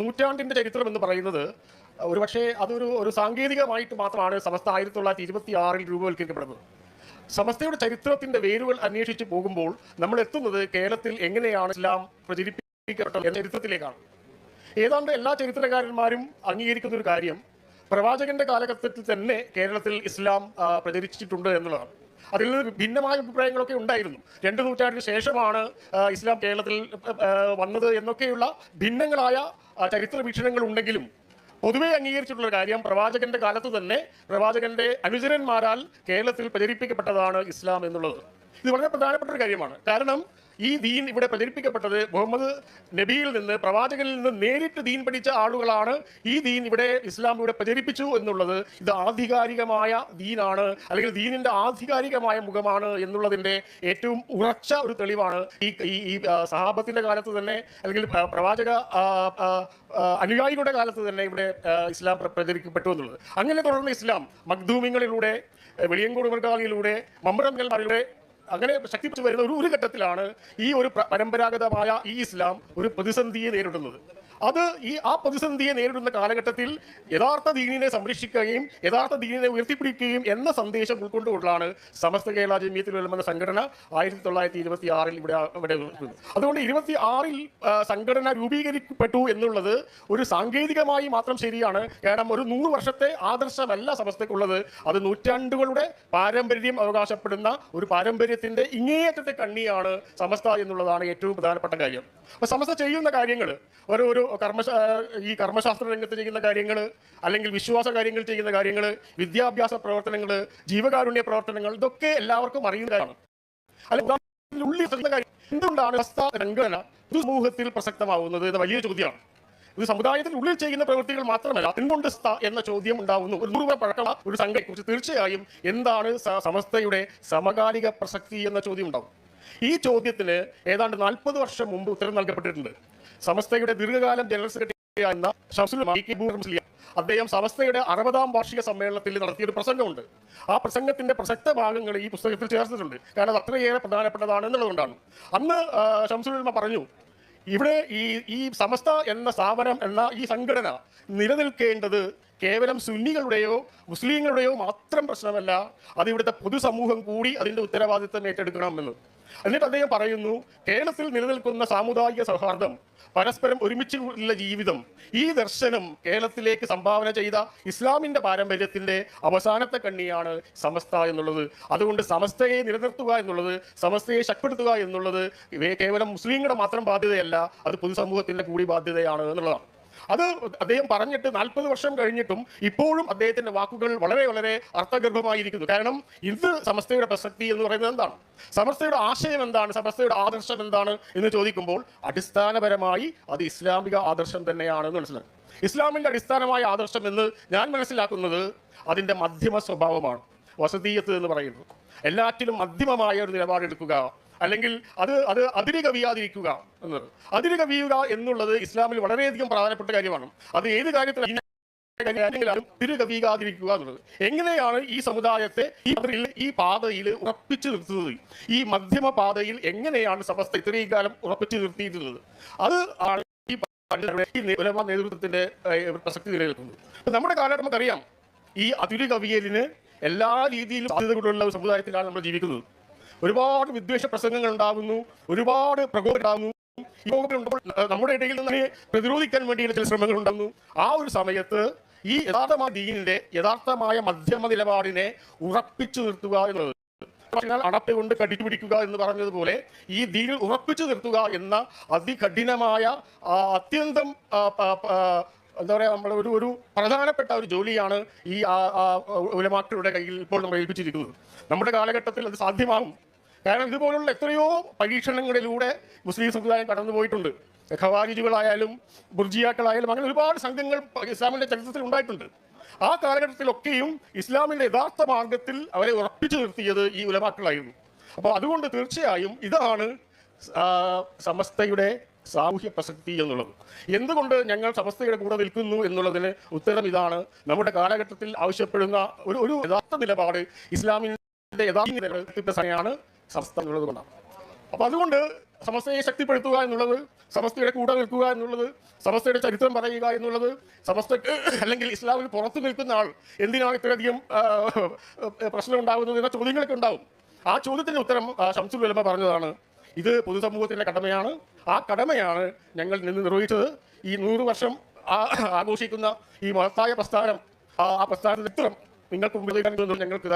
നൂറ്റാണ്ടിന്റെ ചരിത്രം എന്ന് പറയുന്നത് ഒരുപക്ഷെ അതൊരു ഒരു സാങ്കേതികമായിട്ട് മാത്രമാണ് സമസ്ത ആയിരത്തി തൊള്ളായിരത്തി ഇരുപത്തി ആറിൽ രൂപവൽക്കരിക്കപ്പെടുന്നത്. സമസ്തയുടെ ചരിത്രത്തിന്റെ വേരുകൾ അന്വേഷിച്ച് പോകുമ്പോൾ നമ്മൾ എത്തുന്നത് കേരളത്തിൽ എങ്ങനെയാണ് ഇസ്ലാം പ്രചരിപ്പിക്കപ്പെട്ടത് എന്ന ചരിത്രത്തിലേക്കാണ്. ഏതാണ്ട് എല്ലാ ചരിത്രകാരന്മാരും അംഗീകരിക്കുന്ന ഒരു കാര്യം പ്രവാചകന്റെ കാലഘട്ടത്തിൽ തന്നെ കേരളത്തിൽ ഇസ്ലാം പ്രചരിച്ചിട്ടുണ്ട് എന്നുള്ളതാണ്. അതിൽ ഭിന്നമായ അഭിപ്രായങ്ങളൊക്കെ ഉണ്ടായിരുന്നു. രണ്ട് നൂറ്റാണ്ടിന് ശേഷമാണ് ഇസ്ലാം കേരളത്തിൽ വന്നത് എന്നൊക്കെയുള്ള ഭിന്നങ്ങളായ ചരിത്ര വീക്ഷണങ്ങൾ ഉണ്ടെങ്കിലും പൊതുവെ അംഗീകരിച്ചിട്ടുള്ള കാര്യം പ്രവാചകന്റെ കാലത്ത് തന്നെ പ്രവാചകന്റെ അനുചരന്മാരാൽ കേരളത്തിൽ പ്രചരിപ്പിക്കപ്പെട്ടതാണ് ഇസ്ലാം എന്നുള്ളത്. ഇത് വളരെ പ്രധാനപ്പെട്ട ഒരു കാര്യമാണ്. കാരണം ഈ ദീൻ ഇവിടെ പ്രചരിപ്പിക്കപ്പെട്ടത് മുഹമ്മദ് നബിയിൽ നിന്ന് പ്രവാചകനിൽ നിന്ന് നേരിട്ട് ദീൻ പഠിച്ച ആളുകളാണ് ഈ ദീൻ ഇവിടെ ഇസ്ലാം ഇവിടെ പ്രചരിപ്പിച്ചു എന്നുള്ളത്. ഇത് ആധികാരികമായ ദീനാണ് അല്ലെങ്കിൽ ദീനിന്റെ ആധികാരികമായ മുഖമാണ് എന്നുള്ളതിന്റെ ഏറ്റവും ഉറച്ച ഒരു തെളിവാണ്. ഈ ഈ സഹാബത്തിന്റെ കാലത്ത് തന്നെ അല്ലെങ്കിൽ പ്രവാചക അനുയായികളുടെ കാലത്ത് തന്നെ ഇവിടെ ഇസ്ലാം പ്ര- പ്രചരിക്കപ്പെട്ടു എന്നുള്ളത്. അങ്ങനെ തുടർന്ന് ഇസ്ലാം മഖ്ദൂമിങ്ങളിലൂടെ വെളിയങ്കോട് മൃഗാലിലൂടെ മമ്പറങ്ങൽമാരിലൂടെ അങ്ങനെ ശക്തിപ്പിച്ചു വരുന്ന ഒരു ഒരു ഘട്ടത്തിലാണ് ഈ ഒരു പരമ്പരാഗതമായ ഈ ഇസ്ലാം ഒരു പ്രതിസന്ധിയെ നേരിടുന്നത്. അത് ഈ ആ പ്രതിസന്ധിയെ നേരിടുന്ന കാലഘട്ടത്തിൽ യഥാർത്ഥ ദീനിനെ സംരക്ഷിക്കുകയും യഥാർത്ഥ ദീനിനെ ഉയർത്തിപ്പിടിക്കുകയും എന്ന സന്ദേശം ഉൾക്കൊണ്ടുകൊണ്ടാണ് സമസ്ത കേരള ജമിയത്തിൽ എന്ന സംഘടന ആയിരത്തി തൊള്ളായിരത്തി ഇരുപത്തി ആറിൽ ഇവിടെ ഇവിടെ അതുകൊണ്ട് ഇരുപത്തി ആറിൽ സംഘടന രൂപീകരിക്കപ്പെട്ടു എന്നുള്ളത് ഒരു സാങ്കേതികമായി മാത്രം ശരിയാണ്. കാരണം ഒരു നൂറ് വർഷത്തെ ആദർശമല്ല സമസ്തക്കുള്ളത് അത് നൂറ്റാണ്ടുകളുടെ പാരമ്പര്യം അവകാശപ്പെടുന്ന ഒരു പാരമ്പര്യത്തിന്റെ ഇങ്ങേയറ്റത്തെ കണ്ണിയാണ് സമസ്ത എന്നുള്ളതാണ് ഏറ്റവും പ്രധാനപ്പെട്ട കാര്യം. അപ്പോൾ സമസ്ത ചെയ്യുന്ന കാര്യങ്ങൾ ഒരു ഒരു കർമ്മ ഈ കർമ്മശാസ്ത്ര രംഗത്ത് ചെയ്യുന്ന കാര്യങ്ങൾ അല്ലെങ്കിൽ വിശ്വാസ കാര്യങ്ങൾ ചെയ്യുന്ന കാര്യങ്ങൾ വിദ്യാഭ്യാസ പ്രവർത്തനങ്ങൾ ജീവകാരുണ്യ പ്രവർത്തനങ്ങൾ ഇതൊക്കെ എല്ലാവർക്കും അറിയുന്നതാണ് അല്ലെങ്കിൽ എന്തുകൊണ്ടാണ് രംഗന സമൂഹത്തിൽ പ്രസക്തമാവുന്നത് എന്ന വലിയ ചോദ്യമാണ്. ഇത് സമുദായത്തിൽ ഉള്ളിൽ ചെയ്യുന്ന പ്രവൃത്തികൾ മാത്രമല്ല എന്തുകൊണ്ട് എന്ന ചോദ്യം ഉണ്ടാവുന്നു? ഒരു നൂറ് പഴക്കമുള്ള ഒരു സംഘത്തെക്കുറിച്ച് തീർച്ചയായും എന്താണ് സമസ്തയുടെ സമകാലിക പ്രസക്തി എന്ന ചോദ്യം ഉണ്ടാവും. ഈ ചോദ്യത്തിന് ഏതാണ്ട് നാൽപ്പത് വർഷം മുമ്പ് ഉത്തരം നൽകപ്പെട്ടിട്ടുണ്ട്. സമസ്തയുടെ ദീർഘകാലം ജനറൽ സെക്രട്ടറി ഷംസുൽ അദ്ദേഹം സമസ്തയുടെ അറുപതാം വാർഷിക സമ്മേളനത്തിൽ നടത്തിയൊരു പ്രസംഗമുണ്ട്. ആ പ്രസംഗത്തിന്റെ പ്രസക്ത ഭാഗങ്ങൾ ഈ പുസ്തകത്തിൽ ചേർത്തിട്ടുണ്ട്. കാരണം അത് അത്രയേറെ പ്രധാനപ്പെട്ടതാണ് എന്നുള്ളതുകൊണ്ടാണ്. അന്ന് ഷംസുൽ പറഞ്ഞു ഇവിടെ ഈ ഈ സമസ്ത എന്ന സ്ഥാപനം എന്ന ഈ സംഘടന നിലനിൽക്കേണ്ടത് കേവലം സുന്നികളുടെയോ മുസ്ലിങ്ങളുടെയോ മാത്രം പ്രശ്നമല്ല അത് ഇവിടുത്തെ പൊതുസമൂഹം കൂടി അതിന്റെ ഉത്തരവാദിത്തം ഏറ്റെടുക്കണമെന്ന് എന്നിട്ട് അദ്ദേഹം പറയുന്നു കേരളത്തിൽ നിലനിൽക്കുന്ന സാമുദായിക സൗഹാർദ്ദം പരസ്പരം ഒരുമിച്ചുള്ള ജീവിതം ഈ ദർശനം കേരളത്തിലേക്ക് സംഭാവന ചെയ്ത ഇസ്ലാമിന്റെ പാരമ്പര്യത്തിന്റെ അവസാനത്തെ കണ്ണിയാണ് സമസ്ത എന്നുള്ളത്. അതുകൊണ്ട് സമസ്തയെ നിലനിർത്തുക എന്നുള്ളത് സമസ്തയെ ശക്തിപ്പെടുത്തുക എന്നുള്ളത് കേവലം മുസ്ലിങ്ങളുടെ മാത്രം ബാധ്യതയല്ല അത് പൊതുസമൂഹത്തിന്റെ കൂടി ബാധ്യതയാണ് എന്നുള്ളതാണ്. അത് അദ്ദേഹം പറഞ്ഞിട്ട് നാൽപ്പത് വർഷം കഴിഞ്ഞിട്ടും ഇപ്പോഴും അദ്ദേഹത്തിന്റെ വാക്കുകൾ വളരെ വളരെ അർത്ഥഗർഭമായിരിക്കുന്നു. കാരണം ഇത് സമസ്തയുടെ പ്രസക്തി എന്ന് പറയുന്നത് എന്താണ്? സമസ്തയുടെ ആശയം എന്താണ്? സമസ്തയുടെ ആദർശം എന്താണ് എന്ന് ചോദിക്കുമ്പോൾ അടിസ്ഥാനപരമായി അത് ഇസ്ലാമിക ആദർശം തന്നെയാണെന്ന് മനസ്സിലാക്കും ഇസ്ലാമിന്റെ അടിസ്ഥാനമായ ആദർശം എന്ന് ഞാൻ മനസ്സിലാക്കുന്നത് അതിന്റെ മധ്യമ സ്വഭാവമാണ്. വസതീയത്ത് എന്ന് പറയുന്നത് എല്ലാറ്റിലും മധ്യമമായ ഒരു നിലപാടെടുക്കുക അല്ലെങ്കിൽ അത് അത് അതിര് കവിയാതിരിക്കുക എന്നത്. അതിര് കവിയുക എന്നുള്ളത് ഇസ്ലാമിൽ വളരെയധികം പ്രധാനപ്പെട്ട കാര്യമാണ്. അത് ഏത് കാര്യത്തിലും കാര്യങ്ങളിലും എന്നുള്ളത്. എങ്ങനെയാണ് ഈ സമുദായത്തെ ഈ ഈ പാതയിൽ ഉറപ്പിച്ചു നിർത്തുന്നത്? ഈ മധ്യമ പാതയിൽ എങ്ങനെയാണ് സമസ്ത ഇത്രയും കാലം ഉറപ്പിച്ചു നിർത്തിയിട്ടുള്ളത് അത് ആണ് ഈ ഉലമാ നേതൃത്വത്തിന്റെ പ്രസക്തി നിലനിൽക്കുന്നത്. നമ്മുടെ കാലഘട്ടം നമുക്കറിയാം. ഈ അതിരുകവിയലിന് എല്ലാ രീതിയിലും സാധ്യതകളുള്ള സമുദായത്തിലാണ് നമ്മൾ ജീവിക്കുന്നത്. ഒരുപാട് വിദ്വേഷ പ്രസംഗങ്ങൾ ഉണ്ടാകുന്നു ഒരുപാട് പ്രകോപനമുണ്ടാകുന്നു ഈ നമ്മുടെ ഇടയിൽ നിന്ന് പ്രതിരോധിക്കാൻ വേണ്ടിയുള്ള ചില ശ്രമങ്ങൾ ഉണ്ടാകുന്നു ആ ഒരു സമയത്ത് ഈ യഥാർത്ഥമായ ദീനിന്റെ യഥാർത്ഥമായ മധ്യമ നിലപാടിനെ ഉറപ്പിച്ചു നിർത്തുക എന്നുള്ളത്. അടപ്പ് കൊണ്ട് കടിച്ചു പിടിക്കുക എന്ന് പറഞ്ഞതുപോലെ ഈ ദീനിൽ ഉറപ്പിച്ചു നിർത്തുക എന്ന അതികഠിനമായ അത്യന്തം എന്താ പറയാ നമ്മൾ ഒരു ഒരു പ്രധാനപ്പെട്ട ഒരു ജോലിയാണ് ഈ ഉലമാക്കളുടെ കയ്യിൽ ഇപ്പോൾ നമ്മൾ ഏൽപ്പിച്ചിരിക്കുന്നത്. നമ്മുടെ കാലഘട്ടത്തിൽ അത് സാധ്യമാകും. കാരണം ഇതുപോലുള്ള എത്രയോ പരീക്ഷണങ്ങളിലൂടെ മുസ്ലിം സമുദായം കടന്നുപോയിട്ടുണ്ട് ഖവാരിജുകളായാലും ബുർജിയാക്കളായാലും അങ്ങനെ ഒരുപാട് സംഘങ്ങൾ ഇസ്ലാമിന്റെ ചരിത്രത്തിൽ ഉണ്ടായിട്ടുണ്ട്. ആ കാലഘട്ടത്തിലൊക്കെയും ഇസ്ലാമിന്റെ യഥാർത്ഥ മാർഗത്തിൽ അവരെ ഉറപ്പിച്ചു നിർത്തിയത് ഈ ഉലമാക്കളായിരുന്നു. അപ്പോൾ അതുകൊണ്ട് തീർച്ചയായും ഇതാണ് സമസ്തയുടെ സാമൂഹ്യ പ്രസക്തി എന്നുള്ളത്. എന്തുകൊണ്ട് ഞങ്ങൾ സമസ്തയുടെ കൂടെ നിൽക്കുന്നു എന്നുള്ളതിന് ഉത്തരം ഇതാണ്. നമ്മുടെ കാലഘട്ടത്തിൽ ആവശ്യപ്പെടുന്ന ഒരു ഒരു യഥാർത്ഥ നിലപാട് ഇസ്ലാമിന്റെ യഥാർത്ഥ നിലപാട് എന്നുള്ളത് കൊണ്ടാണ്. അപ്പൊ അതുകൊണ്ട് സമസ്തയെ ശക്തിപ്പെടുത്തുക എന്നുള്ളത് സമസ്തയുടെ കൂടെ നിൽക്കുക എന്നുള്ളത് സമസ്തയുടെ ചരിത്രം പറയുക എന്നുള്ളത് സമസ്തക്ക് അല്ലെങ്കിൽ ഇസ്ലാമിൽ പുറത്തു നിൽക്കുന്ന ആൾ എന്തിനാണ് ഇത്രയധികം പ്രശ്നം ഉണ്ടാകുന്നത് എന്ന ചോദ്യങ്ങളൊക്കെ ഉണ്ടാവും. ആ ചോദ്യത്തിന് ഉത്തരം ഷംസുൽ വലമ പറഞ്ഞതാണ്. ഇത് പൊതുസമൂഹത്തിന്റെ കടമയാണ്. ആ കടമയാണ് ഞങ്ങൾ നിന്ന് നിർവഹിച്ചത്. ഈ നൂറ് വർഷം ആഘോഷിക്കുന്ന ഈ മഹത്തായ പ്രസ്ഥാനം ആ പ്രസ്ഥാനത്തിന്റെ ഉത്തരം നിങ്ങൾക്ക് മുമ്പിൽ ഞങ്ങൾക്ക്